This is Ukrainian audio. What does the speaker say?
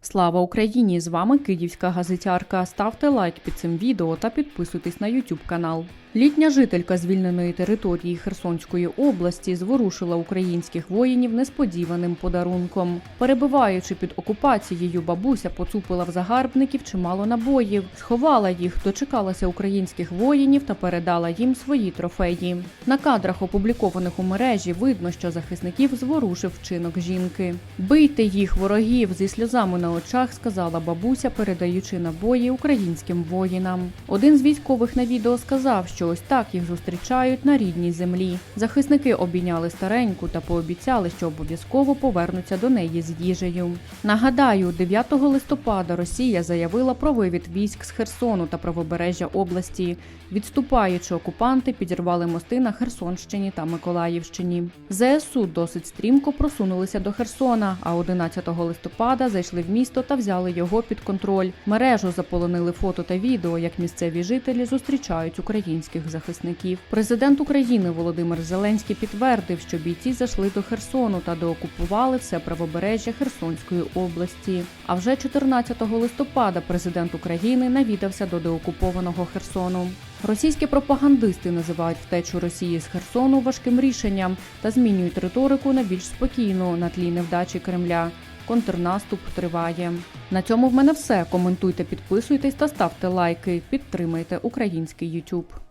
Слава Україні! З вами Київська газетярка. Ставте лайк під цим відео та підписуйтесь на YouTube канал. Літня жителька звільненої території Херсонської області зворушила українських воїнів несподіваним подарунком. Перебуваючи під окупацією, бабуся поцупила в загарбників чимало набоїв, сховала їх, дочекалася українських воїнів та передала їм свої трофеї. На кадрах, опублікованих у мережі, видно, що захисників зворушив вчинок жінки. Бийте їх, ворогів, зі сльозами на очах, сказала бабуся, передаючи набої українським воїнам. Один з військових на відео сказав, що ось так їх зустрічають на рідній землі. Захисники обійняли стареньку та пообіцяли, що обов'язково повернуться до неї з їжею. Нагадаю, 9 листопада Росія заявила про вивід військ з Херсону та правобережжя області. Відступаючи, окупанти підірвали мости на Херсонщині та Миколаївщині. ЗСУ досить стрімко просунулися до Херсона, а 11 листопада зайшли в місто та взяли його під контроль. Мережу заполонили фото та відео, як місцеві жителі зустрічають українських захисників. Президент України Володимир Зеленський підтвердив, що бійці зайшли до Херсону та доокупували все правобережжя Херсонської області. А вже 14 листопада президент України навідався до деокупованого Херсону. Російські пропагандисти називають втечу Росії з Херсону важким рішенням та змінюють риторику на більш спокійну на тлі невдачі Кремля. Контрнаступ триває. На цьому в мене все. Коментуйте, підписуйтесь та ставте лайки. Підтримайте український YouTube.